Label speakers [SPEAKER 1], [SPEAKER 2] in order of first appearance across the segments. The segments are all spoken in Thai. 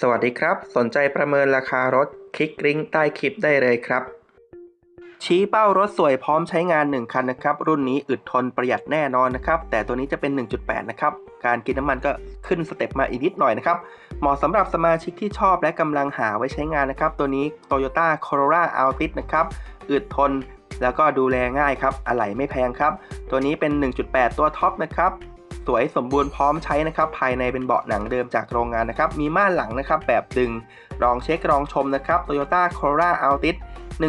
[SPEAKER 1] สวัสดีครับ สนใจประเมินราคารถคลิกลิงก์ใต้คลิปได้เลยครับ ชี้เป้ารถสวยพร้อมใช้งาน 1 คันนะครับ รุ่นนี้อึดทนประหยัดแน่นอนนะครับ แต่ตัวนี้จะเป็น 1.8 นะครับ การกินน้ำมันก็ขึ้นสเต็ปมาอีกนิดหน่อยนะครับ เหมาะสำหรับสมาชิกที่ชอบและกำลังหาไว้ใช้งานนะครับ ตัวนี้ Toyota Corolla Altis นะครับอึดทนแล้วก็ดูแลง่ายครับอะไหล่ไม่แพงครับ ตัวนี้เป็น 1.8 ตัวท็อปนะครับ สวยสมบูรณ์พร้อมใช้นะครับภายในเป็นเบาะหนังเดิมจากโรงงานนะครับมีม่านหลังนะครับแบบดึงลองเช็คลองชมนะครับ Toyota Corolla Altis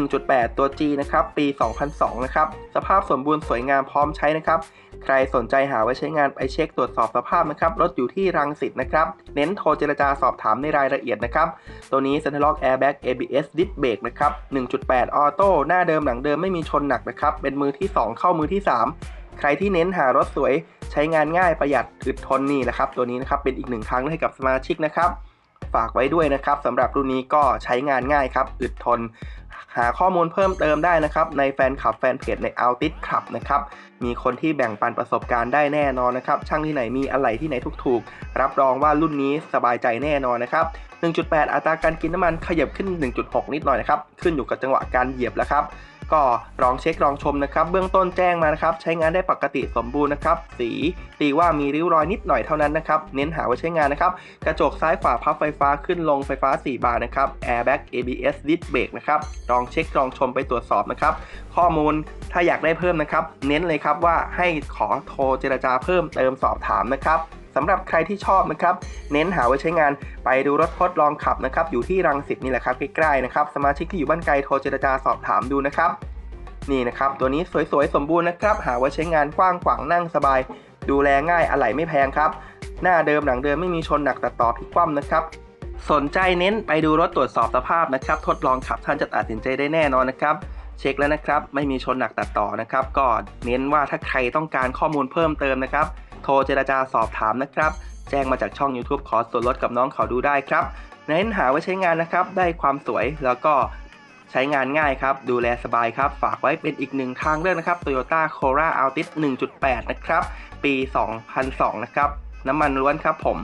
[SPEAKER 1] 1.8 ตัว G นะครับปี 2002 นะครับ สภาพสมบูรณ์สวยงามพร้อมใช้นะครับ ใครสนใจหาไว้ใช้งานไปเช็คตรวจสอบสภาพนะครับ รถอยู่ที่รังสิตนะครับ เน้นโทรเจรจาสอบถามในรายละเอียดนะครับ ตัวนี้ Center Lock Airbag ABS Disc Brake นะครับ 1.8 ออโต้ หน้าเดิมหลังเดิมไม่มีชนหนักนะครับ เป็นมือที่ 2 เข้ามือที่ 3 ใครที่เน้นหารถสวยใช้งานง่ายประหยัดอึดทนนี่นะครับ ตัวนี้นะครับเป็นอีกหนึ่งทางเลือกให้กับสมาชิกนะครับ ฝากไว้ด้วยนะครับสำหรับรุ่นนี้ก็ใช้งานง่ายครับ อึดทน หาข้อมูลเพิ่มเติมได้นะครับ ในแฟนคลับแฟนเพจใน Altis Club นะครับ มีคนที่แบ่งปันประสบการณ์ได้แน่นอนนะครับ ช่างที่ไหนมีอะไรที่ไหนถูกๆ รับรองว่ารุ่นนี้สบายใจแน่นอนนะครับ1.8 อัตราการกินน้ำมันขยับขึ้น 1.6 นิดหน่อยนะครับ ขึ้นอยู่กับจังหวะการเหยียบแล้วครับ ก็ลองเช็คลองชมนะครับ เบื้องต้นแจ้งมานะครับ ใช้งานได้ปกติสมบูรณ์นะครับ สีตีว่ามีริ้วรอยนิดหน่อยเท่านั้นนะครับ เน้นหาไว้ใช้งานนะครับ กระจกซ้ายขวาพับไฟฟ้าขึ้นลงไฟฟ้า 4 บานนะครับ Airbag ABS Disc Brake นะครับ ลองเช็คลองชมไปตรวจสอบนะครับ ข้อมูลถ้าอยากได้เพิ่มนะครับ เน้นเลยครับว่าให้ขอโทรเจรจาเพิ่มเติมสอบถามนะครับ สำหรับใครที่ชอบนะครับ เน้นหาไว้ใช้งานไปดูรถทดลองขับนะครับ อยู่ที่รังสิตนี่แหละครับใกล้ๆนะครับ สมาชิกที่อยู่บ้านไกลโทรเจรจาสอบถามดูนะครับ นี่นะครับ ตัวนี้สวยๆ สมบูรณ์นะครับ หาไว้ใช้งานกว้างขวางนั่งสบาย ดูแลง่ายอะไหล่ไม่แพงครับ หน้าเดิมหลังเดิมไม่มีชนหนักตัดต่อพลิกคว่ำนะครับสนใจเน้นไปดูรถตรวจสอบสภาพนะครับ ทดลองขับท่านจะตัดสินใจได้แน่นอนนะครับ เช็คแล้วนะครับ ไม่มีชนหนักตัดต่อนะครับก็เน้นว่าถ้าใครต้องการข้อมูลเพิ่มเติมนะครับ โทรเจรจาสอบถามนะครับ แจ้งมาจากช่อง YouTube ขอส่วนลดกับน้องเขาดูได้ครับเน้นหาไว้ใช้งานนะครับ ได้ความสวยแล้วก็ใช้งานง่ายครับ ดูแลสบายครับ ฝากไว้เป็นอีกหนึ่งทางเลือกนะครับ Toyota Corolla Altis 1.8 นะครับ ปี 2002 นะครับ น้ำมันล้วนครับผม